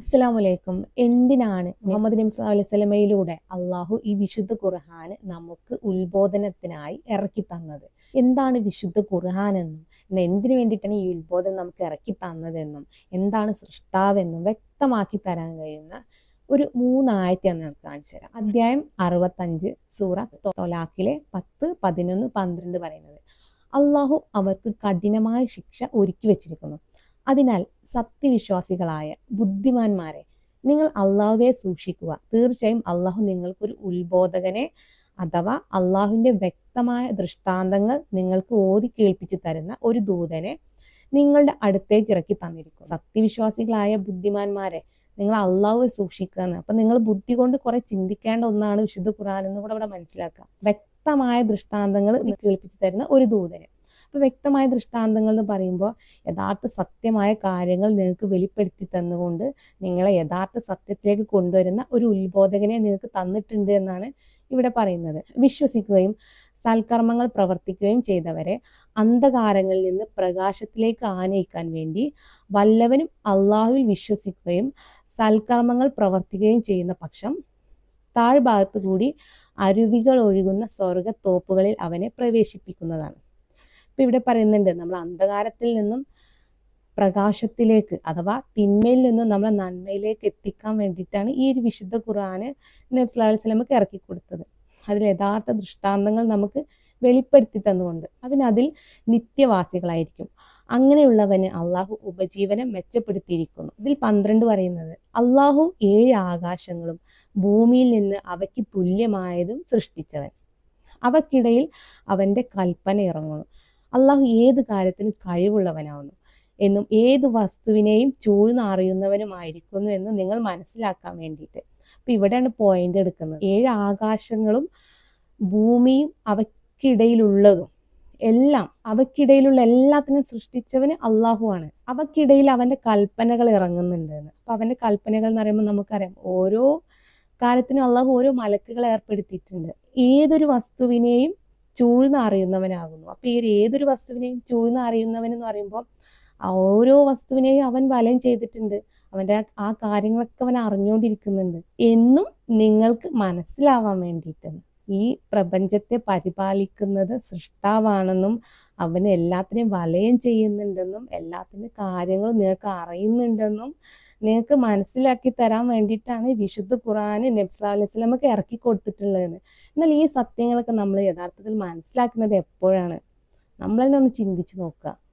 അസ്സലാം വലൈക്കും എന്തിനാണ് മുഹമ്മദ് നബി വസല്ലമയിലൂടെ അള്ളാഹു ഈ വിശുദ്ധ ഖുർആൻ നമുക്ക് ഉത്ബോധനത്തിനായി ഇറക്കി തന്നത്? എന്താണ് വിശുദ്ധ ഖുർഹാൻ എന്നും എന്തിനു വേണ്ടിയിട്ടാണ് ഈ ഉത്ബോധനം നമുക്ക് ഇറക്കി തന്നതെന്നും എന്താണ് സൃഷ്ടാവെന്നും വ്യക്തമാക്കി തരാൻ കഴിയുന്ന ഒരു മൂന്നായത്തെ നമുക്ക് കാണിച്ചു തരാം. അധ്യായം അറുപത്തഞ്ച് സൂറ തൊലാഖിലെ പത്ത് പതിനൊന്ന് പന്ത്രണ്ട് പറയുന്നത്. അള്ളാഹു അവർക്ക് കഠിനമായ ശിക്ഷ ഒരുക്കി വെച്ചിരിക്കുന്നു. അതിനാൽ സത്യവിശ്വാസികളായ ബുദ്ധിമാന്മാരെ നിങ്ങൾ അള്ളാഹുവെ സൂക്ഷിക്കുക. തീർച്ചയായും അള്ളാഹു നിങ്ങൾക്കൊരു ഉത്ബോധകനെ അഥവാ അള്ളാഹുവിന്റെ വ്യക്തമായ ദൃഷ്ടാന്തങ്ങൾ നിങ്ങൾക്ക് ഓതി കേൾപ്പിച്ചു തരുന്ന ഒരു ദൂതനെ നിങ്ങളുടെ അടുത്തേക്ക് ഇറക്കി തന്നിരിക്കും സത്യവിശ്വാസികളായ ബുദ്ധിമാന്മാരെ നിങ്ങൾ അള്ളാഹുവെ സൂക്ഷിക്കുക എന്ന്. അപ്പം നിങ്ങൾ ബുദ്ധി കൊണ്ട് കുറെ ചിന്തിക്കേണ്ട ഒന്നാണ് വിശുദ്ധ ഖുറാൻ എന്ന് കൂടെ ഇവിടെ മനസ്സിലാക്കുക. വ്യക്തമായ ദൃഷ്ടാന്തങ്ങൾ കേൾപ്പിച്ചു തരുന്ന ഒരു ദൂതന്. അപ്പൊ വ്യക്തമായ ദൃഷ്ടാന്തങ്ങൾ എന്ന് പറയുമ്പോൾ യഥാർത്ഥ സത്യമായ കാര്യങ്ങൾ നിങ്ങൾക്ക് വെളിപ്പെടുത്തി തന്നുകൊണ്ട് നിങ്ങളെ യഥാർത്ഥ സത്യത്തിലേക്ക് കൊണ്ടുവരുന്ന ഒരു ഉത്ബോധകനെ നിങ്ങൾക്ക് തന്നിട്ടുണ്ട് എന്നാണ് ഇവിടെ പറയുന്നത്. വിശ്വസിക്കുകയും സൽക്കർമ്മങ്ങൾ പ്രവർത്തിക്കുകയും ചെയ്തവരെ അന്ധകാരങ്ങളിൽ നിന്ന് പ്രകാശത്തിലേക്ക് ആനയിക്കാൻ വേണ്ടി വല്ലവനും അള്ളാഹുവിൽ വിശ്വസിക്കുകയും സൽക്കർമ്മങ്ങൾ പ്രവർത്തിക്കുകയും ചെയ്യുന്ന പക്ഷം താഴ്ഭാഗത്തു കൂടി അരുവികൾ ഒഴുകുന്ന സ്വർഗത്തോപ്പുകളിൽ അവനെ പ്രവേശിപ്പിക്കുന്നതാണ്. ഇപ്പൊ ഇവിടെ പറയുന്നുണ്ട് നമ്മൾ അന്ധകാരത്തിൽ നിന്നും പ്രകാശത്തിലേക്ക് അഥവാ തിന്മയിൽ നിന്നും നമ്മളെ നന്മയിലേക്ക് എത്തിക്കാൻ വേണ്ടിയിട്ടാണ് ഈ ഒരു വിശുദ്ധ ഖുർആന് നബി സ്വല്ലല്ലാഹു അലൈഹി വസല്ലമക്ക് ഇറക്കി കൊടുത്തത്. അതിൽ യഥാർത്ഥ ദൃഷ്ടാന്തങ്ങൾ നമുക്ക് വെളിപ്പെടുത്തി തന്നുകൊണ്ട് അതിനതിൽ നിത്യവാസികളായിരിക്കും. അങ്ങനെയുള്ളവന് അള്ളാഹു ഉപജീവനം മെച്ചപ്പെടുത്തിയിരിക്കുന്നു. ഇതിൽ പന്ത്രണ്ട് പറയുന്നത് അള്ളാഹു ഏഴ് ആകാശങ്ങളും ഭൂമിയിൽ നിന്ന് അവയ്ക്ക് തുല്യമായതും സൃഷ്ടിച്ചവൻ. അവക്കിടയിൽ അവന്റെ കൽപ്പന ഇറങ്ങുന്നു. അള്ളാഹു ഏത് കാര്യത്തിനും കഴിവുള്ളവനാവുന്നു എന്നും ഏത് വസ്തുവിനെയും ചൂഴ്ന്നറിയുന്നവനുമായിരിക്കുന്നു എന്ന് നിങ്ങൾ മനസ്സിലാക്കാൻ വേണ്ടിയിട്ട്. അപ്പം ഇവിടെയാണ് പോയിന്റ് എടുക്കുന്നത്. ഏഴ് ആകാശങ്ങളും ഭൂമിയും അവക്കിടയിലുള്ളതും എല്ലാം അവക്കിടയിലുള്ള എല്ലാത്തിനും സൃഷ്ടിച്ചവന് അള്ളാഹു ആണ് അവക്കിടയിൽ അവന്റെ കൽപ്പനകൾ ഇറങ്ങുന്നുണ്ട് അപ്പൊ അവന്റെ കൽപ്പനകൾ എന്ന് പറയുമ്പോൾ നമുക്കറിയാം ഓരോ കാര്യത്തിനും അള്ളാഹു ഓരോ മലക്കുകൾ ഏർപ്പെടുത്തിയിട്ടുണ്ട്. ഏതൊരു വസ്തുവിനെയും ചൂഴ്ന്ന് അറിയുന്നവനാകുന്നു. അപ്പൊ ഈ ഏതൊരു വസ്തുവിനെയും ചൂഴ്ന്ന് അറിയുന്നവൻ എന്ന് പറയുമ്പോൾ ഓരോ വസ്തുവിനെയും അവൻ വലം ചെയ്തിട്ടുണ്ട്. അവന്റെ ആ കാര്യങ്ങളൊക്കെ അവൻ അറിഞ്ഞുകൊണ്ടിരിക്കുന്നുണ്ട്. എന്നും നിങ്ങൾക്ക് മനസ്സിലാവാൻ വേണ്ടിയിട്ട് ഈ പ്രപഞ്ചത്തെ പരിപാലിക്കുന്നത് സൃഷ്ടാവാണെന്നും അവന് എല്ലാത്തിനെയും വലയം ചെയ്യുന്നുണ്ടെന്നും എല്ലാത്തിന്റെ കാര്യങ്ങളും നിങ്ങൾക്ക് അറിയുന്നുണ്ടെന്നും നിങ്ങൾക്ക് മനസ്സിലാക്കി തരാൻ വേണ്ടിയിട്ടാണ് വിശുദ്ധ ഖുറാൻ നബ്സ് അലൈഹി സ്വലമൊക്കെ ഇറക്കി കൊടുത്തിട്ടുള്ളതെന്ന് എന്നാൽ ഈ സത്യങ്ങളൊക്കെ നമ്മൾ യഥാർത്ഥത്തിൽ മനസ്സിലാക്കുന്നത് എപ്പോഴാണ്? നമ്മൾ തന്നെ ഒന്ന് ചിന്തിച്ച് നോക്കുക.